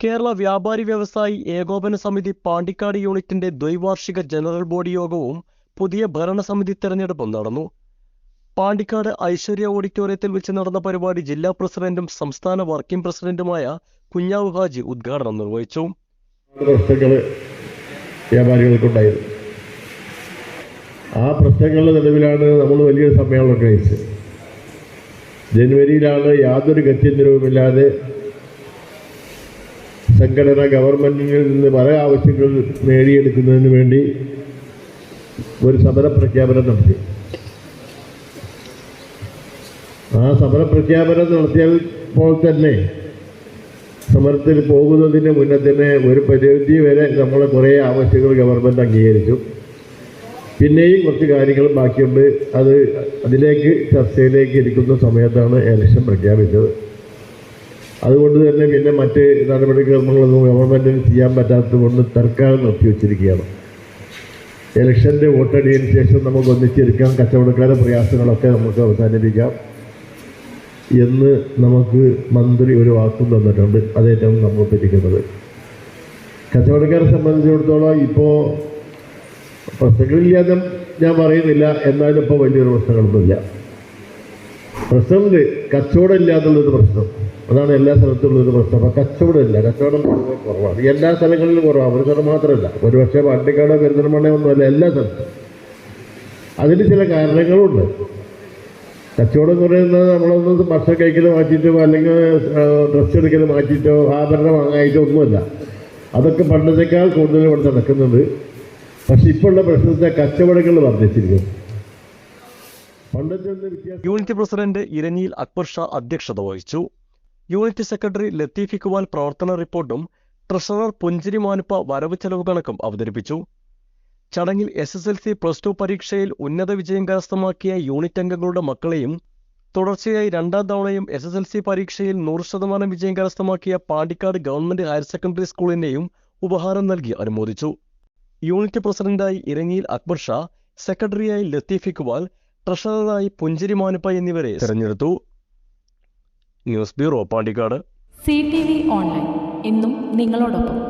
Kerala Vyapari Vyavasayi Ekopana സമിതി പാണ്ടിക്കാട് യൂണിറ്റിന്റെ ദ്വൈവാർഷിക general body യോഗവും പുതിയ ഭരണസമിതി തെരഞ്ഞെടുപ്പും നടന്നു. പാണ്ടിക്കാട് ഐശ്വര്യ ഓഡിറ്റോറിയത്തിൽ വെച്ച് നടന്ന പരിപാടി ജില്ലാ പ്രസിഡന്റും സംസ്ഥാന വർക്കിംഗ് പ്രസിഡന്റുമായ കുഞ്ഞാവ് ഹാജി ഉദ്ഘാടനം നിർവഹിച്ചു. ആ പ്രശ്നങ്ങളുടെ നിലവിലാണ് നമ്മൾ വലിയൊരു സമ്മേളനം കഴിച്ചത് ജനുവരിയിലാണ് യാതൊരു ഗത്യന്തരവുമില്ലാതെ സംഘടന ഗവൺമെന്റിൽ നിന്ന് പല ആവശ്യങ്ങൾ നേടിയെടുക്കുന്നതിന് വേണ്ടി ഒരു സമര പ്രഖ്യാപനം നടത്തി. ആ സമര പ്രഖ്യാപനം നടത്തിയപ്പോൾ തന്നെ സമരത്തിൽ പോകുന്നതിന് മുന്നേ തന്നെ ഒരു പരിധി വരെ നമ്മളെ കുറേ ആവശ്യങ്ങൾ ഗവൺമെന്റ് അംഗീകരിച്ചു. പിന്നെയും കുറച്ച് കാര്യങ്ങൾ ബാക്കിയുണ്ട്. അത് അതിലേക്ക് ചർച്ചയിലേക്ക് ഇരിക്കുന്ന സമയത്താണ് ഇലക്ഷൻ പ്രഖ്യാപിച്ചത്. അതുകൊണ്ട് തന്നെ പിന്നെ മറ്റ് നടപടിക്രമങ്ങളൊന്നും ഗവൺമെന്റിന് ചെയ്യാൻ പറ്റാത്തത് കൊണ്ട് തൽക്കാലം നിർത്തിവെച്ചിരിക്കുകയാണ് ഇലക്ഷന്റെ വോട്ടടിയതിനു ശേഷം നമുക്ക് ഒന്നിച്ചിരിക്കാം. കച്ചവടക്കാരുടെ പ്രയാസങ്ങളൊക്കെ നമുക്ക് അവസാനിപ്പിക്കാം. എന്ന് നമുക്ക് മന്ത്രി ഒരു വാക്കും തന്നിട്ടുണ്ട്. അതേറ്റവും നമ്മൾ പറ്റിക്കുന്നത് കച്ചവടക്കാരെ സംബന്ധിച്ചിടത്തോളം ഇപ്പോൾ പ്രശ്നങ്ങളില്ലാതെ ഞാൻ പറയുന്നില്ല. എന്നാലും ഇപ്പോൾ വലിയൊരു പ്രശ്നങ്ങളൊന്നുമില്ല. പ്രശ്നമുണ്ട് കച്ചവടം ഇല്ലാന്നുള്ളൊരു പ്രശ്നം. അതാണ് എല്ലാ സ്ഥലത്തുള്ളൊരു പ്രശ്നം. അപ്പം കച്ചവടമില്ല. കച്ചവടം കുറവാണ്. എല്ലാ സ്ഥലങ്ങളിലും കുറവാണ്. ഒരു സ്ഥലം മാത്രമല്ല. ഒരു പക്ഷേ പാണ്ടിക്കാട് പെരുന്തൽമണ്ണ ഒന്നുമല്ല. എല്ലാ സ്ഥലത്തും. അതിന് ചില കാരണങ്ങളുണ്ട്. കച്ചവടം കുറയുന്നത് നമ്മളൊന്ന് ഭക്ഷണം കഴിക്കൽ മാറ്റിയിട്ടോ അല്ലെങ്കിൽ ഡ്രസ്സ് എടുക്കൽ മാറ്റിയിട്ടോ ആഭരണം വാങ്ങായിട്ടോ ഒന്നുമല്ല. അതൊക്കെ പണ്ടത്തേക്കാൾ കൂടുതൽ ഇവിടെ നടക്കുന്നുണ്ട്. പക്ഷെ ഇപ്പോഴുള്ള പ്രശ്നത്തെ കച്ചവടങ്ങൾ വർദ്ധിച്ചിരിക്കുന്നു. യൂണിറ്റ് പ്രസിഡന്റ് ഇരഞ്ഞിയിൽ അക്ബർ ഷാ അധ്യക്ഷത വഹിച്ചു. യൂണിറ്റ് സെക്രട്ടറി ലത്തീഫ് ഇക്ബാൽ പ്രവർത്തന റിപ്പോർട്ടും ട്രഷറർ പുഞ്ചിരി മാനുപ്പ വരവ് ചെലവ് കണക്കും അവതരിപ്പിച്ചു. ചടങ്ങിൽ S S L C plus two പരീക്ഷയിൽ ഉന്നത വിജയം കരസ്ഥമാക്കിയ യൂണിറ്റ് അംഗങ്ങളുടെ മക്കളെയും തുടർച്ചയായി രണ്ടാം തവണയും എസ് എസ് എൽ സി പരീക്ഷയിൽ നൂറ് ശതമാനം വിജയം കരസ്ഥമാക്കിയ പാണ്ടിക്കാട് ഗവൺമെന്റ് ഹയർ സെക്കൻഡറി സ്കൂളിനെയും ഉപഹാരം നൽകി അനുമോദിച്ചു. യൂണിറ്റ് പ്രസിഡന്റായി ഇരങ്ങിയിൽ അക്ബർ ഷാ സെക്രട്ടറിയായി ലത്തീഫ് ഇക്ബാൽ ട്രഷററായി പുഞ്ചിരി മോനപ്പ എന്നിവരെ തെരഞ്ഞെടുത്തു. News bureau Pandikkad. C T V online. ഇന്നും നിങ്ങളോടൊപ്പം.